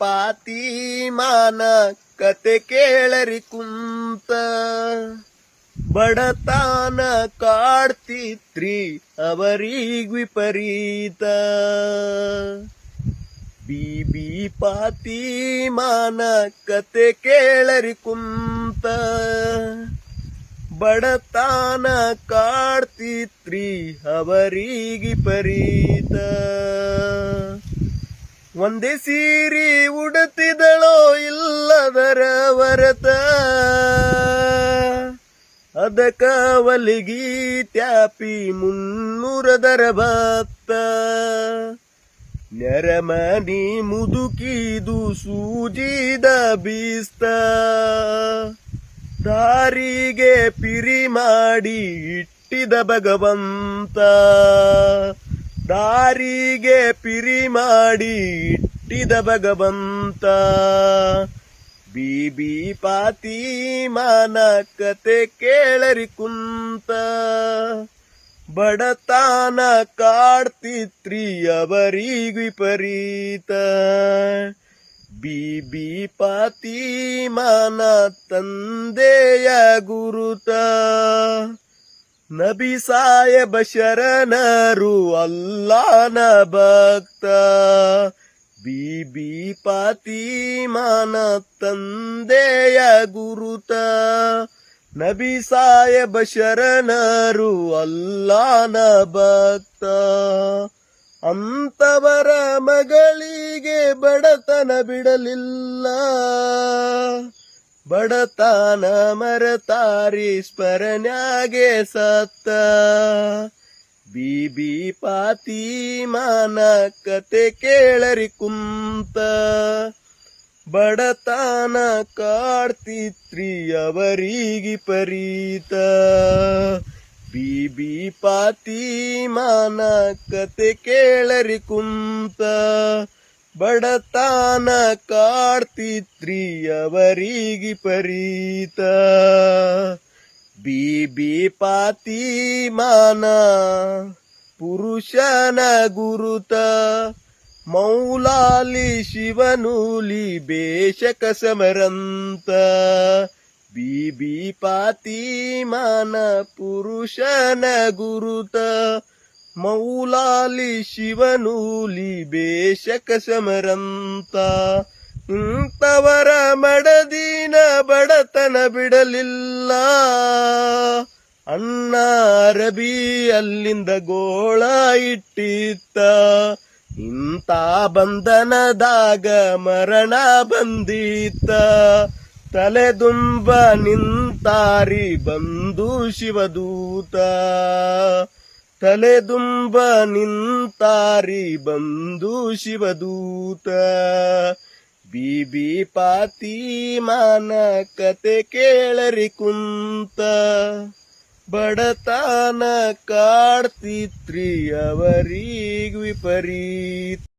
ಪಾತಿ ಮಾನ ಕತೆ ಕೇಳರಿ ಕುಂತ. ಬಡತಾನ ಕಾಡ್ತಿತ್ರಿ ಅವರಿಗ್ ವಿಪರೀತ. ಬಿಬಿ ಪಾತಿ ಮಾನ ಕತೆ ಕೇಳರಿ ಕುಂತ. ಬಡತಾನ ಕಾಡ್ತಿತ್ರಿ ಅವರಿಗಿ ವಿಪರೀತ. ಒಂದೇ ಸೀರಿ ಉಡುತ್ತಿದಳೋ ಇಲ್ಲದರ ವರತ. ಅದಕ ಕಾವಲಿಗಿ ತ್ಯಾಪಿ ಮುನ್ನೂರದರ ಭಕ್ತ. ನೆರಮನಿ ಮುದುಕಿದು ಸೂಜಿದ ಬೀಸ್ತ. ದಾರಿಗೆ ಪಿರಿ ಮಾಡಿ ಇಟ್ಟಿದ ಭಗವಂತ. ದಾರಿಗೆ ಪಿರಿ ಮಾಡಿ ಇಟ್ಟಿದ ಭಗವಂತ. ಬೀಬಿ ಪಾತಿ ಮಾನ ಕತೆ ಕೇಳರಿ ಕುಂತ. ಬಡತಾನ ಕಾಡ್ತಿತ್ರಿ ತ್ರಿಯವರಿ ವಿಪರೀತ ಬೀಬಿ ಪಾತಿ ಮಾನ ತಂದೆಯ ಗುರುತ. ನಬಿ ಸಾಯಬ ಶರಣರು ಅಲ್ಲಾನ ಭಕ್ತ. ಬೀಬಿ ಪಾತಿ ಮಾನ ತಂದೆಯ ಗುರುತ. ನಬಿ ಸಾಯಬ ಶರಣರು ಅಲ್ಲಾನ ಭಕ್ತ. ಅಂತವರ ಮಗಳಿಗೆ ಬಡತನ ಬಿಡಲಿಲ್ಲ. ಬಡತನ ಮರತಾರಿ ಸ್ಮರಣೆಗೆ ಸತ್ತ. ಬಿಬಿ ಪಾತಿ ಮಾನ ಕತೆ ಕೇಳರಿ ಕುಂತ. ಬಡತಾನ ಕಾಡ್ತಿತ್ರಿ ಅವರಿಗಿ ಪರೀತ. ಬಿಬಿ ಪಾತಿ ಮಾನ ಕತೆ ಕೇಳರಿ ಕುಂತ. ಬಡತಾನ ಕಾಡ್ತಿತ್ರಿ ಅವರಿಗಿ ಪರೀತ. ಬೀಬಿ ಪಾತಿ ಮಾನ ಪುರುಷನ ಗುರುತ, ಮೌಲಾಲಿ ಶಿವನೂಲಿ ಬೇಷಕ ಸಮರಂತ. ಬೀಬಿ ಪಾತಿ ಮಾನ ಪುರುಷನ ಗುರುತ ಮೌಲಾಲಿ ಶಿವನೂಲಿ ಬೇಷಕ ಸಮರಂತ. ಇಂಥವರ ಮಡದಿನ ಬಡತನ ಬಿಡಲಿಲ್ಲ. ಅಣ್ಣ ರಬಿ ಅಲ್ಲಿಂದ ಗೋಳ ಇಟ್ಟಿತ್ತ. ಇಂಥ ಬಂಧನದಾಗ ಮರಣ ಬಂದಿತ್ತ ತಲೆದುಂಬ ನಿಂತಾರಿ ಬಂದು ಶಿವದೂತ. ತಲೆದುಂಬ ನಿಂತಾರಿ ಬಂದು ಶಿವದೂತ. ಬಿಬಿ ಪಾತಿ ಮಾನ ಕತೆ ಕೇಳರಿ ಕುಂತ. ಬಡತನ ಕಾಡ್ತಿತ್ರಿ ಅವರಿಗ ವಿಪರೀತ.